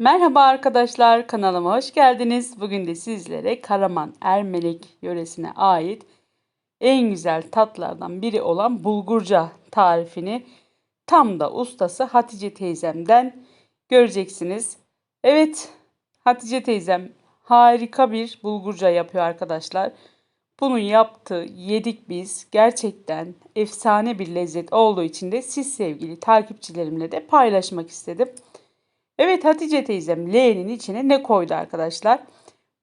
Merhaba arkadaşlar, kanalıma hoş geldiniz. Bugün de sizlere Karaman Ermenek yöresine ait en güzel tatlardan biri olan bulgurca tarifini tam da ustası Hatice teyzemden göreceksiniz. Evet, Hatice teyzem harika bir bulgurca yapıyor arkadaşlar. Bunu yaptı, yedik biz. Gerçekten efsane bir lezzet olduğu için de siz sevgili takipçilerimle de paylaşmak istedim. Evet Hatice teyzem leğenin içine ne koydu arkadaşlar?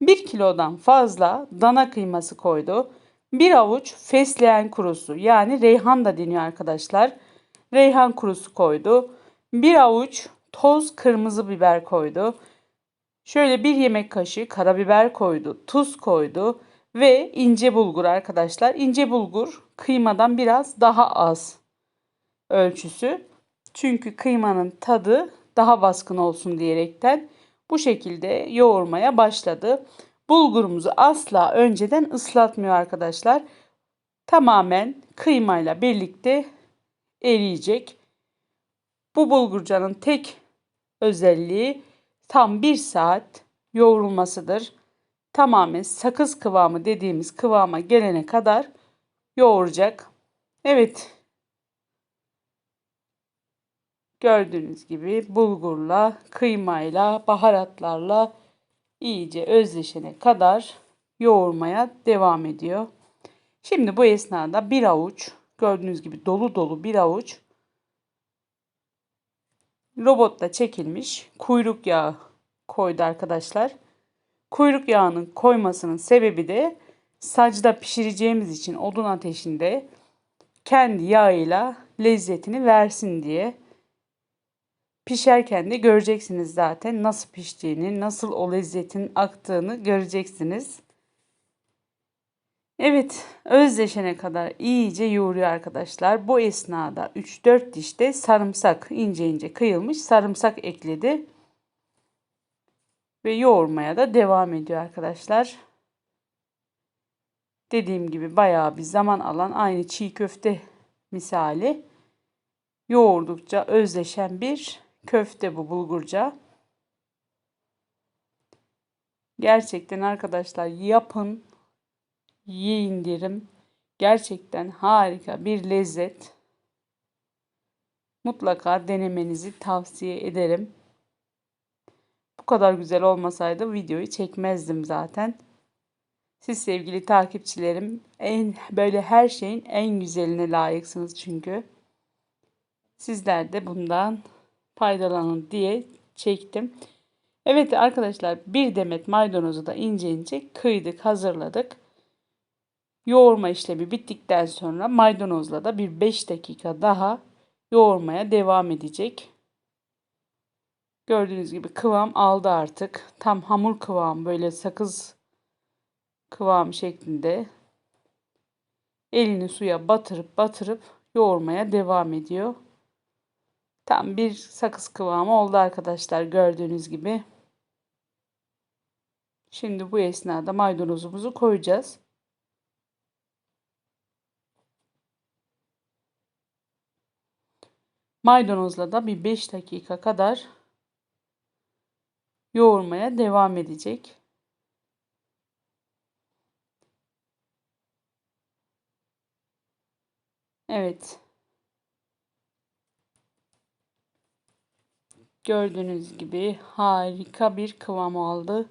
1 kilodan fazla dana kıyması koydu. Bir avuç fesleğen kurusu yani reyhan da deniyor arkadaşlar. Reyhan kurusu koydu. Bir avuç toz kırmızı biber koydu. Şöyle bir yemek kaşığı karabiber koydu. Tuz koydu. Ve ince bulgur arkadaşlar. İnce bulgur kıymadan biraz daha az ölçüsü. Çünkü kıymanın tadı daha baskın olsun diyerekten bu şekilde yoğurmaya başladı. Bulgurumuzu asla önceden ıslatmıyor arkadaşlar. Tamamen kıymayla birlikte eriyecek. Bu bulgurcanın tek özelliği tam bir saat yoğrulmasıdır. Tamamen sakız kıvamı dediğimiz kıvama gelene kadar yoğuracak. Evet Gördüğünüz gibi bulgurla, kıymayla, baharatlarla iyice özleşene kadar yoğurmaya devam ediyor. Şimdi bu esnada bir avuç, gördüğünüz gibi dolu dolu bir avuç robotla çekilmiş kuyruk yağı koydu arkadaşlar. Kuyruk yağının koymasının sebebi de sacda pişireceğimiz için odun ateşinde kendi yağıyla lezzetini versin diye. Pişerken de göreceksiniz zaten nasıl piştiğini, nasıl o lezzetin aktığını göreceksiniz. Evet, özleşene kadar iyice yoğuruyor arkadaşlar. Bu esnada 3-4 diş de sarımsak ince ince kıyılmış sarımsak ekledi. Ve yoğurmaya da devam ediyor arkadaşlar. Dediğim gibi bayağı bir zaman alan aynı çiğ köfte misali yoğurdukça özleşen bir köfte bu bulgurca. Gerçekten arkadaşlar yapın, yiyin derim. Gerçekten harika bir lezzet. Mutlaka denemenizi tavsiye ederim. Bu kadar güzel olmasaydı videoyu çekmezdim zaten. Siz sevgili takipçilerim en böyle her şeyin en güzeline layıksınız çünkü. Sizler de bundan faydalanın diye çektim. Evet arkadaşlar bir demet maydanozu da ince ince kıydık hazırladık. Yoğurma işlemi bittikten sonra maydanozla da bir 5 dakika daha yoğurmaya devam edecek. Gördüğünüz gibi kıvam aldı artık. Tam hamur kıvam böyle sakız kıvam şeklinde. Elini suya batırıp batırıp yoğurmaya devam ediyor. Tam bir sakız kıvamı oldu arkadaşlar gördüğünüz gibi. Şimdi bu esnada maydanozumuzu koyacağız. Maydanozla da bir 5 dakika kadar yoğurmaya devam edecek. Evet. Gördüğünüz gibi harika bir kıvam aldı.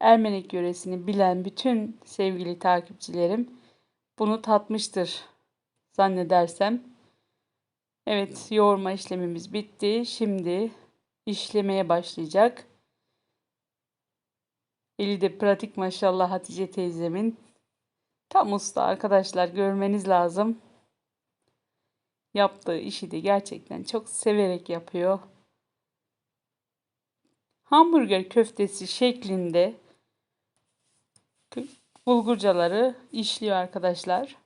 Ermenek yöresini bilen bütün sevgili takipçilerim bunu tatmıştır zannedersem. Evet yoğurma işlemimiz bitti. Şimdi işlemeye başlayacak. Eli de pratik maşallah Hatice teyzemin. Tam usta arkadaşlar görmeniz lazım. Yaptığı işi de gerçekten çok severek yapıyor. Hamburger köftesi şeklinde bulgurcaları işliyor arkadaşlar.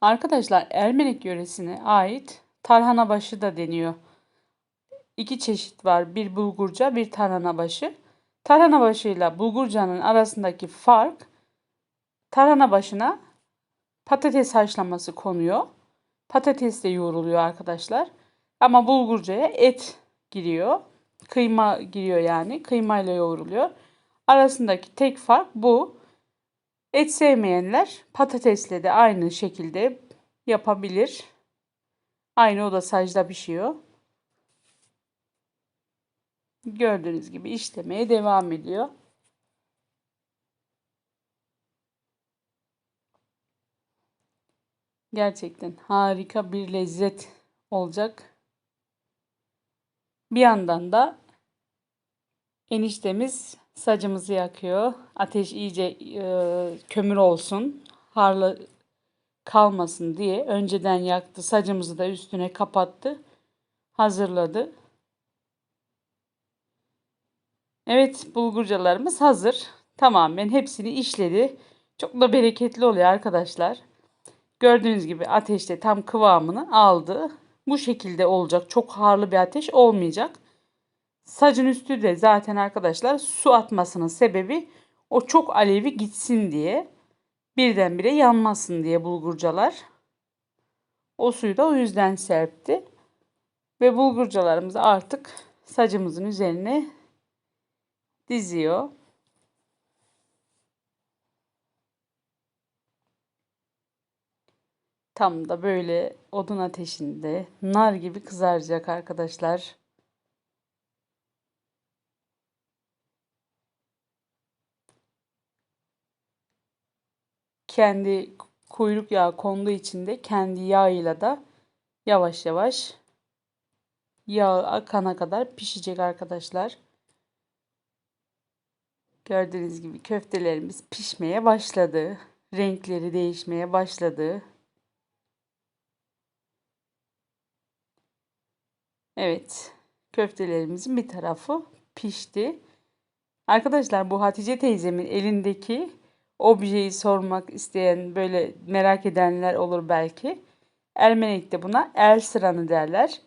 Arkadaşlar Ermenek yöresine ait tarhana başı da deniyor. İki çeşit var. Bir bulgurca, bir tarhana başı. Tarhana başıyla bulgurcanın arasındaki fark tarhana başına patates haşlaması konuyor. Patates de yoğruluyor arkadaşlar. Ama bulgurcaya et giriyor. Kıyma giriyor yani. Kıymayla yoğruluyor. Arasındaki tek fark bu. Et sevmeyenler patatesle de aynı şekilde yapabilir. Aynı o da sacda pişiyor. Gördüğünüz gibi işlemeye devam ediyor. Gerçekten harika bir lezzet olacak. Bir yandan da eniştemiz sacımızı yakıyor. Ateş iyice e, kömür olsun, harlı kalmasın diye önceden yaktı. Sacımızı da üstüne kapattı. Hazırladı. Evet bulgurcalarımız hazır. Tamamen hepsini işledi. Çok da bereketli oluyor arkadaşlar. Gördüğünüz gibi ateşte tam kıvamını aldı. Bu şekilde olacak. Çok harlı bir ateş olmayacak. Sacın üstü de zaten arkadaşlar su atmasının sebebi o çok alevi gitsin diye. Birdenbire yanmasın diye bulgurcalar. O suyu da o yüzden serpti. Ve bulgurcalarımız artık sacımızın üzerine diziyor. Tam da böyle odun ateşinde nar gibi kızaracak arkadaşlar. Kendi kuyruk yağı konduğu için de kendi yağıyla da yavaş yavaş yağ akana kadar pişecek arkadaşlar. Gördüğünüz gibi köftelerimiz pişmeye başladı. Renkleri değişmeye başladı. Evet. Köftelerimizin bir tarafı pişti. Arkadaşlar bu Hatice teyzemin elindeki objeyi sormak isteyen böyle merak edenler olur belki. Ermenek'te buna el sıranı derler.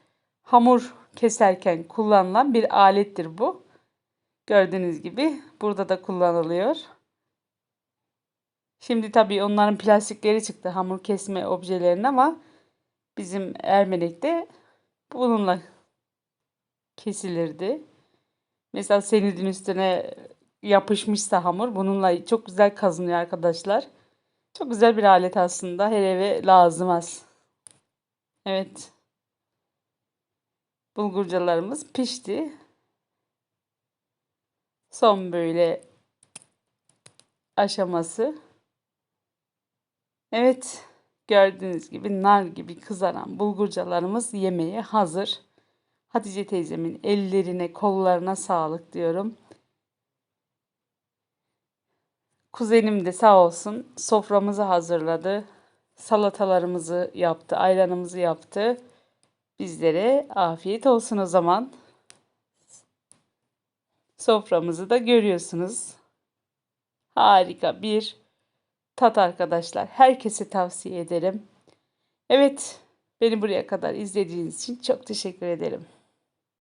Hamur keserken kullanılan bir alettir bu. Gördüğünüz gibi burada da kullanılıyor. Şimdi tabii onların plastikleri çıktı hamur kesme objelerinin ama bizim Ermenek'te bununla kesilirdi. Mesela senidin üstüne yapışmışsa hamur bununla çok güzel kazınıyor arkadaşlar. Çok güzel bir alet aslında. Her eve lazım az. Evet. Bulgurcalarımız pişti. Son böyle aşaması. Evet. Gördüğünüz gibi nar gibi kızaran bulgurcalarımız yemeğe hazır. Hatice teyzemin ellerine, kollarına sağlık diyorum. Kuzenim de sağ olsun soframızı hazırladı. Salatalarımızı yaptı, ayranımızı yaptı. Bizlere afiyet olsun o zaman. Soframızı da görüyorsunuz. Harika bir tat arkadaşlar. Herkese tavsiye ederim. Evet, beni buraya kadar izlediğiniz için çok teşekkür ederim.